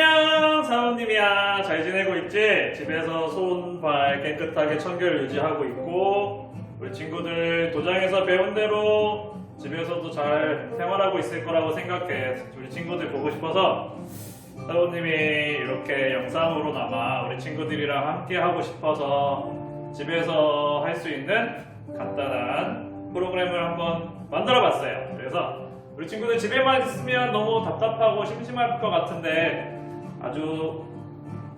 안녕 사모님이야. 잘 지내고 있지? 집에서 손, 발 깨끗하게 청결 유지하고 있고 우리 친구들 도장에서 배운 대로 집에서도 잘 생활하고 있을 거라고 생각해. 우리 친구들 보고 싶어서. 사모님이 이렇게 영상으로나마 우리 친구들이랑 함께 하고 싶어서 집에서 할 수 있는 간단한 프로그램을 한번 만들어 봤어요. 그래서 우리 친구들 집에만 있으면 너무 답답하고 심심할 것 같은데 아주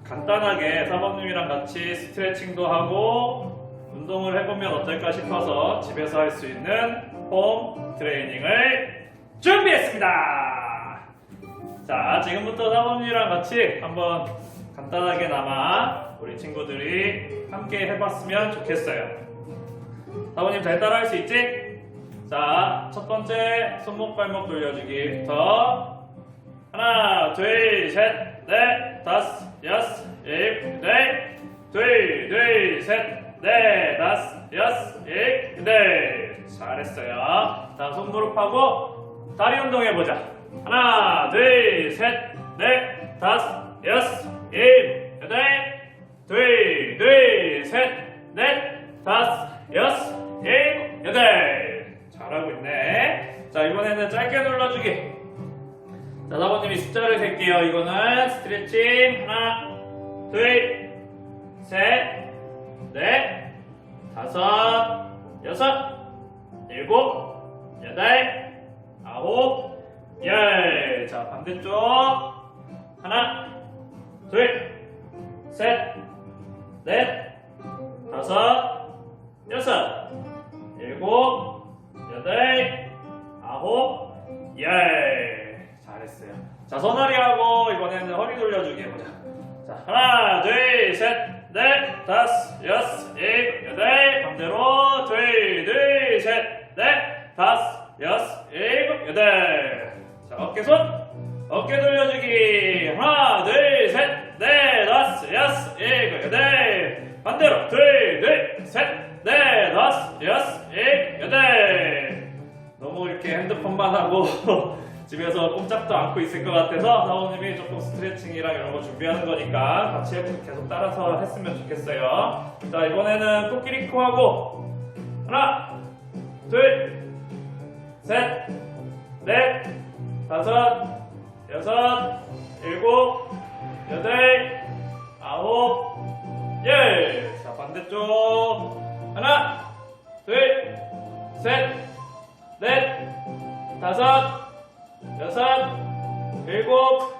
간단하게 사모님이랑 같이 스트레칭도 하고 운동을 해보면 어떨까 싶어서 집에서 할 수 있는 홈 트레이닝을 준비했습니다. 자, 지금부터 사모님이랑 같이 한번 간단하게나마 우리 친구들이 함께 해봤으면 좋겠어요. 사모님 잘 따라할 수 있지? 자, 첫 번째 손목 발목 돌려주기부터 하나, 둘, 셋, 넷, 다섯, 여섯, 일곱, 넷, 둘, 둘, 셋, 넷, 다섯, 여섯, 일곱, 넷. 잘했어요. 다음 손 무릎하고 다리 운동해보자. 하나, 둘, 셋, 넷, 다섯, 여섯, 일곱, 여덟, 둘, 둘, 셋, 넷, 다섯, 여섯, 일곱, 여덟. 잘하고 있네. 자, 이번에는 짧게 눌러주기. 자, 사모님이 숫자를 셀게요. 이거는 스트레칭. 하나, 둘, 셋, 넷, 다섯, 여섯, 일곱, 여덟, 아홉, 열. 자, 반대쪽. 하나, 둘, 셋, 넷, 다섯, 둘, 셋, 넷, 다섯, 여섯, 일곱, 여덟. 자, 어깨 손, 어깨 돌려주기. 하나, 둘, 셋, 넷, 다섯, 여섯, 일곱, 여덟. 반대로 둘, 둘, 셋, 넷, 다섯, 여섯, 일곱, 여덟. 너무 이렇게 핸드폰만 하고 집에서 꼼짝도 않고 있을 것 같아서 사모님이 조금 스트레칭이랑 이런 거 준비하는 거니까 같이 계속 따라서 했으면 좋겠어요. 자 이번에는 코끼리 코 하고 하나, 둘, 셋, 넷, 다섯, 여섯, 일곱, 여덟, 아홉, 열. 자 반대쪽 하나, 둘, 셋, 넷, 다섯, 여섯, 일곱,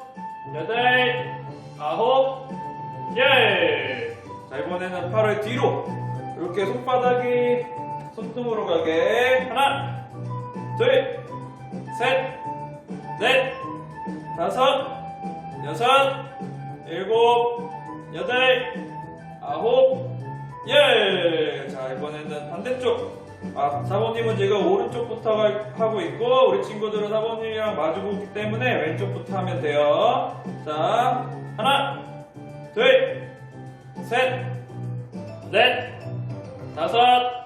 여덟, 아홉, 열. 자, 이번에는 팔을 뒤로. 이렇게 손바닥이 손등으로 가게. 하나, 둘, 셋, 넷, 다섯, 여섯, 일곱, 여덟, 아홉, 열. 자, 이번에는 반대쪽. 아, 사모님은 지금 오른쪽부터 가- 하고 있고, 우리 친구들은 사모님이랑 마주보기 때문에 왼쪽부터 하면 돼요. 자, 하나, 둘, 셋, 넷, 다섯,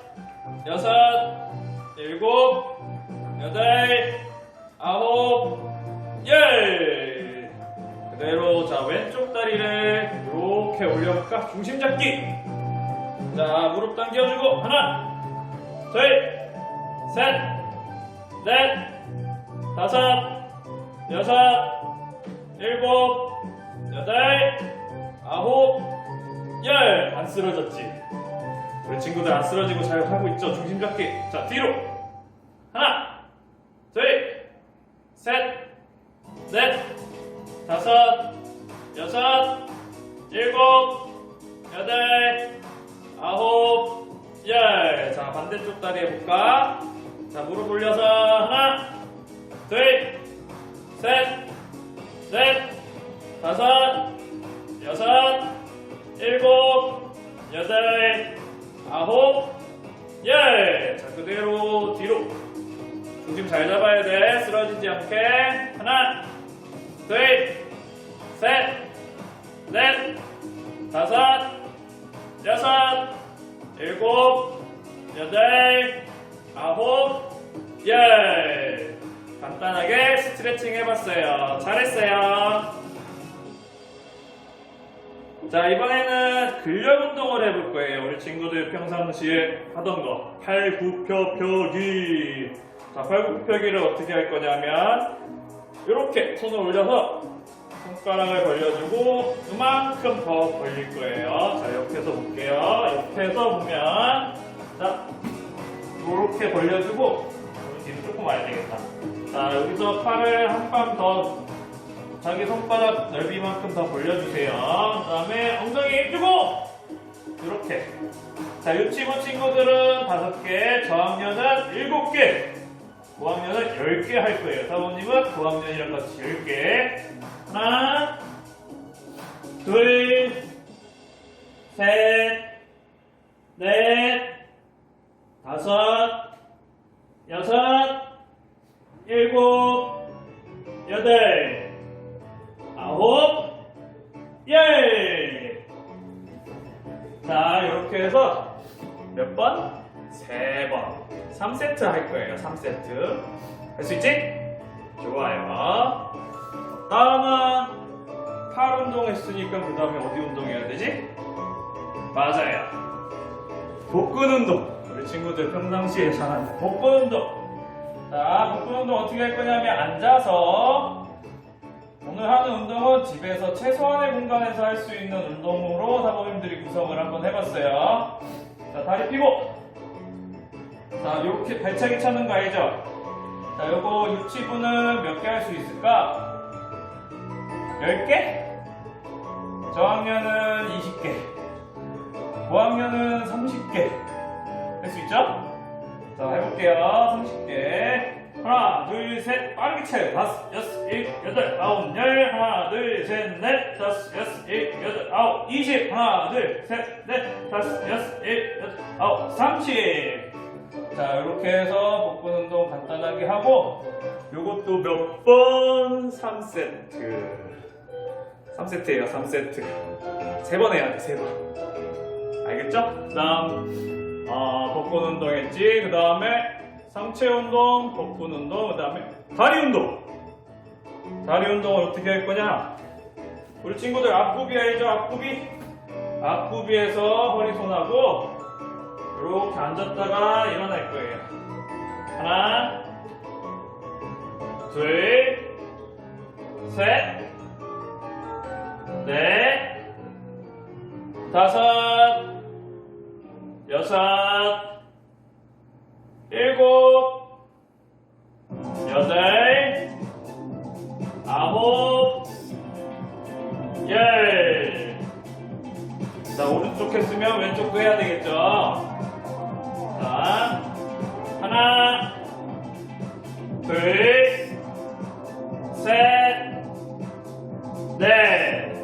여섯, 일곱, 여덟, 아홉, 열. 그대로, 자, 왼쪽 다리를 이렇게 올려볼까? 중심 잡기. 자, 무릎 당겨주고, 하나, 둘, 셋, 넷, 다섯, 여섯, 일곱, 여덟, 아홉, 열. 안 쓰러졌지? 우리 친구들 안 쓰러지고 잘 하고 있죠? 중심 잡기. 자, 뒤로. 하나, 둘, 셋, 넷, 다섯, 여섯, 일곱, 여덟, 아홉, 열. 자, 반대쪽 다리 해볼까? 자, 무릎 올려서 하나, 둘, 셋, 넷, 다섯, 여섯, 일곱, 여덟, 아홉, 열. 자, 그대로 뒤로. 중심 잘 잡아야 돼. 쓰러지지 않게. 하나, 둘, 셋, 넷, 다섯, 여섯, 일곱, 여덟, 아홉, 열. 간단하게 스트레칭 해봤어요. 잘했어요. 자, 이번에는 근력 운동을 해볼 거예요. 우리 친구들 평상시에 하던 거. 팔굽혀펴기. 자, 팔굽혀펴기를 어떻게 할 거냐면, 이렇게 손을 올려서 손가락을 벌려주고, 이만큼 더 벌릴 거예요. 자, 해서 볼게요. 해서 보면, 자, 이렇게 벌려주고, 여기 조금 와야 되겠다. 자, 여기서 팔을 한 번 더 자기 손바닥 넓이만큼 더 벌려주세요. 그 다음에 엉덩이 주고 이렇게. 자, 유치부 친구들은 다섯 개, 저학년은 일곱 개, 고학년은 열 개 할 거예요. 사모님은 고학년이랑 같이 열 개. 하나, 둘, 셋, 넷, 다섯, 여섯, 일곱, 여덟. 아홉, 열. 자, 이렇게 해서 몇 번? 세 번. 3세트 할 거예요. 3세트. 할 수 있지? 좋아요. 다음은 팔 운동 했으니까 그 다음에 어디 운동해야 되지? 맞아요. 복근 운동. 우리 친구들 평상시에 잘하는 복근 운동. 자, 복근 운동 어떻게 할 거냐면 앉아서 오늘 하는 운동은 집에서 최소한의 공간에서 할 수 있는 운동으로 사모님들이 구성을 한번 해봤어요. 자, 다리 펴고. 자, 이렇게 발차기 차는 거 알죠? 자, 요거 유치부는 몇 개 할 수 있을까? 10개? 저학년은 20개. 고학년은 30개. 할 수 있죠? 자, 해볼게요. 30개. 하나, 둘, 셋, 빠르게 쳐요. 다섯, 여섯, 일곱, 여덟, 아홉, 열. 하나, 둘, 셋, 넷, 다섯, 여섯, 일곱, 여덟, 아홉, 이십. 하나, 둘, 셋, 넷, 다섯, 여섯, 일곱, 여덟, 아홉, 삼십. 자, 이렇게 해서 복근 운동 간단하게 하고, 요것도 몇 번? 3세트. 3세트예요, 3세트. 세 번 해야 돼, 세 번. 알겠죠? 그 다음, 어, 복근 운동 했지. 그 다음에 상체 운동, 복근 운동, 그 다음에 다리 운동. 다리 운동을 어떻게 할 거냐? 우리 친구들 앞구비 알죠? 앞구비? 앞구비에서 허리 손하고 이렇게 앉았다가 일어날 거예요. 하나, 둘, 셋, 넷, 다섯, 여섯, 일곱, 여덟, 아홉, 열. 자, 오른쪽 했으면 왼쪽도 해야 되겠죠? 자, 하나, 둘, 셋, 넷,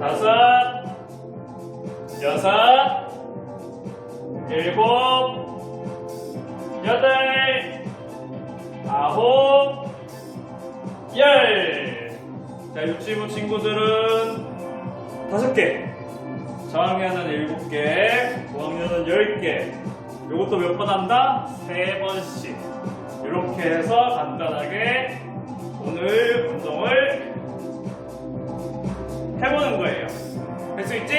다섯, 여섯, 일곱, 여덟, 아홉, 열. 자, 유치부 친구들은 다섯 개, 저학년은 일곱 개, 고학년은 열 개. 요것도 몇 번 한다? 세 번씩. 이렇게 해서 간단하게 오늘 운동을 해보는 거예요. 할 수 있지?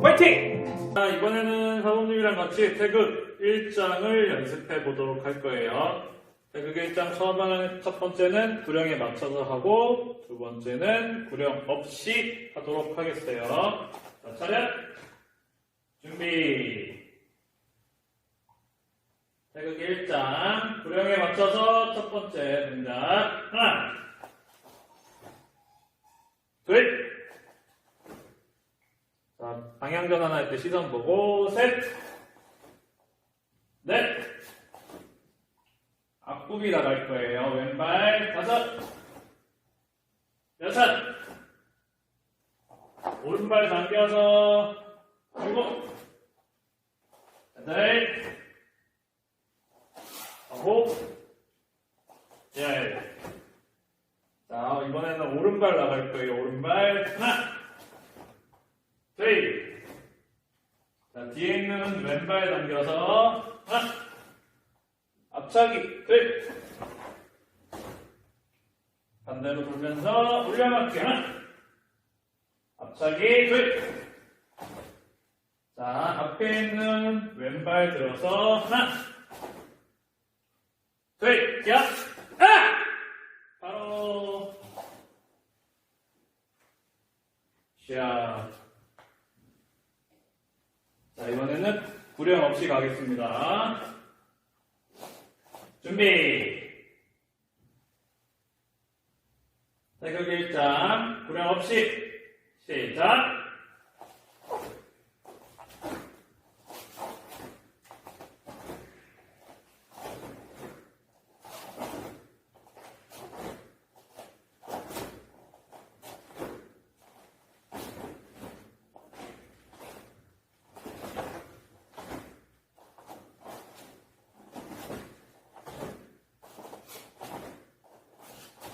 화이팅! 자, 이번에는 사모님이랑 같이 태극 1장을 연습해 보도록 할 거예요. 태극 1장 처음 하는 첫 번째는 구령에 맞춰서 하고 두 번째는 구령 없이 하도록 하겠어요. 자, 차렷! 준비! 태극 1장 구령에 맞춰서 첫 번째 동작 하나 둘 자, 방향 전환할 때 시선 보고 셋 넷 앞굽이 나갈 거예요 왼발 다섯 여섯 오른발 당겨서 일곱 여덟 아홉, 열. 자, 이번에는 오른발 나갈 거예요. 오른발. 하나, 둘. 자, 뒤에 있는 왼발 당겨서. 하나, 앞차기. 둘. 반대로 돌면서 올려맞기. 하나, 앞차기 둘. 자, 앞에 있는 왼발 들어서 하나, 둘, 야, 아! 바로 샤. 자, 구령 없이 가겠습니다. 준비. 태극 일장 구령 없이 시작.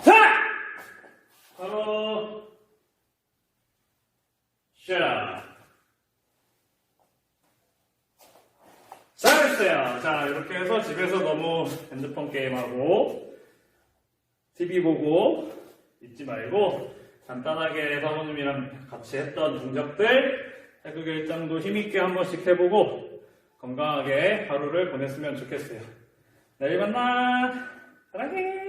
자! 바로 샤. 잘했어요. 자, 이렇게 해서 집에서 너무 핸드폰 게임하고 TV 보고 있지 말고 간단하게 사모님이랑 같이 했던 동작들 태극 일장도 힘있게 한 번씩 해보고 건강하게 하루를 보냈으면 좋겠어요. 내일 만나. 사랑해.